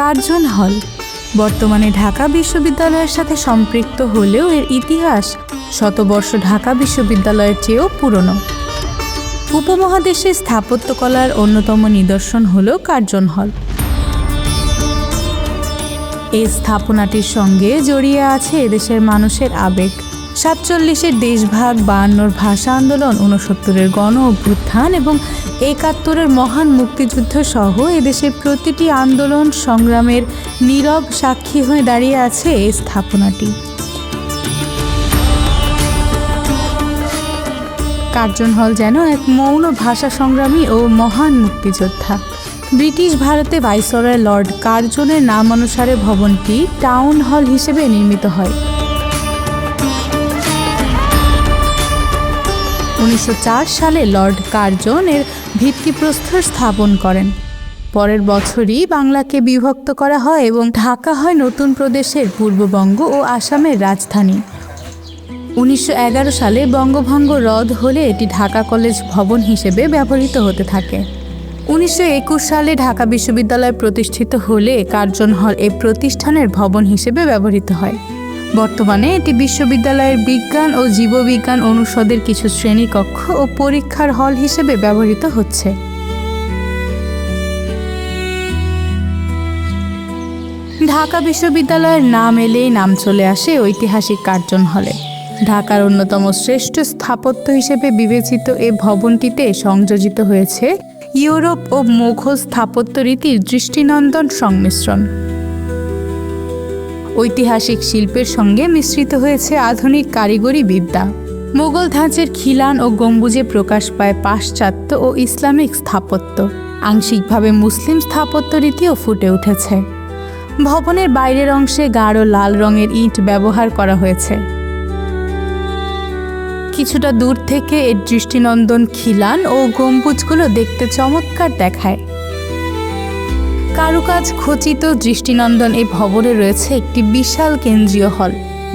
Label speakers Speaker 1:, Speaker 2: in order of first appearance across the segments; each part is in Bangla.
Speaker 1: কার্জন হল বর্তমানে ঢাকা বিশ্ববিদ্যালয়ের সাথে সম্পৃক্ত হলেও এর ইতিহাস শতবর্ষ ঢাকা বিশ্ববিদ্যালয়ের চেয়েও পুরনো উপমহাদেশের স্থাপত্যকলার অন্যতম নিদর্শন হল কার্জন হল এই স্থাপনাটির সঙ্গে জড়িয়ে আছে এদেশের মানুষের আবেগ সাতচল্লিশের দেশভাগ বায়ান্নর ভাষা আন্দোলন ঊনসত্তরের গণ অভ্যুত্থান এবং একাত্তরের মহান মুক্তিযুদ্ধ সহ এদেশের প্রতিটি আন্দোলন সংগ্রামের নীরব সাক্ষী হয়ে দাঁড়িয়ে আছে এই স্থাপনাটি কার্জন হল যেন এক মৌন ভাষা সংগ্রামী ও মহান মুক্তিযোদ্ধা ব্রিটিশ ভারতে ভাইসরয় লর্ড কার্জনের নাম অনুসারে ভবনটি টাউন হল হিসেবে নির্মিত হয় উনিশশো সালে লর্ড কার্জন এর ভিত্তিপ্রস্তর স্থাপন করেন পরের বছরই বাংলাকে বিভক্ত করা হয় এবং ঢাকা হয় নতুন প্রদেশের পূর্ববঙ্গ ও আসামের রাজধানী উনিশশো সালে বঙ্গভঙ্গ রদ হলে এটি ঢাকা কলেজ ভবন হিসেবে ব্যবহৃত হতে থাকে উনিশশো সালে ঢাকা বিশ্ববিদ্যালয় প্রতিষ্ঠিত হলে কার্জন হল এই প্রতিষ্ঠানের ভবন হিসেবে ব্যবহৃত হয় বর্তমানে এটি বিশ্ববিদ্যালয়ের বিজ্ঞান ও জীববিজ্ঞান অনুষদের কিছু শ্রেণীকক্ষ ও পরীক্ষার হল হিসেবে ব্যবহৃত হচ্ছে ঢাকা বিশ্ববিদ্যালয়ের নাম এলেই নাম চলে আসে ঐতিহাসিক কার্জন হলে ঢাকার অন্যতম শ্রেষ্ঠ স্থাপত্য হিসেবে বিবেচিত এ ভবনটিতে সংযোজিত হয়েছে ইউরোপ ও মুঘল স্থাপত্য রীতির দৃষ্টিনন্দন সংমিশ্রণ ঐতিহাসিক শিল্পের সঙ্গে মিশ্রিত হয়েছে আধুনিক কারিগরি বিদ্যা মোগল ধাঁচের খিলান ও গম্বুজে প্রকাশ পায় পাশ্চাত্য ও ইসলামিক স্থাপত্য আংশিকভাবে মুসলিম স্থাপত্য রীতিও ফুটে উঠেছে ভবনের বাইরের অংশে গাঢ় লাল রঙের ইট ব্যবহার করা হয়েছে কিছুটা দূর থেকে এর দৃষ্টিনন্দন খিলান ও গম্বুজগুলো দেখতে চমৎকার দেখায় কারুকাজ খচিত দৃষ্টিনন্দন এই ভবনে রয়েছে একটি বিশাল কেন্দ্রীয় হল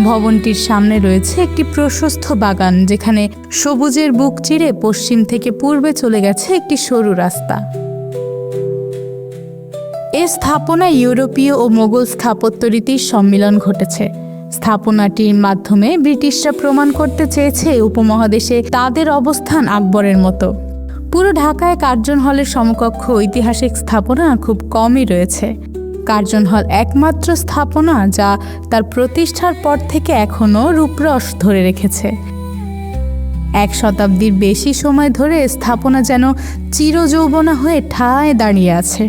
Speaker 1: ভবনটির সামনে রয়েছে একটি প্রশস্ত বাগান যেখানে সবুজের বুক চিরে পশ্চিম থেকে পূর্বে চলে গেছে একটি সরু রাস্তা এ স্থাপনায় ইউরোপীয় ও মোগল স্থাপত্য রীতির সম্মিলন ঘটেছে স্থাপনাটির মাধ্যমে ব্রিটিশরা প্রমাণ করতে চেয়েছে উপমহাদেশে তাদের অবস্থান আকবরের মতো পুরো ঢাকায় কার্জন হলের সমকক্ষ ঐতিহাসিক স্থাপনা খুব কমই রয়েছে কার্জন হল একমাত্র স্থাপনা যা তার প্রতিষ্ঠার পর থেকে এখনও রূপরস ধরে রেখেছে এক শতাব্দীর বেশি সময় ধরে স্থাপনা যেন চিরযৌবনা হয়ে ঠায় দাঁড়িয়ে আছে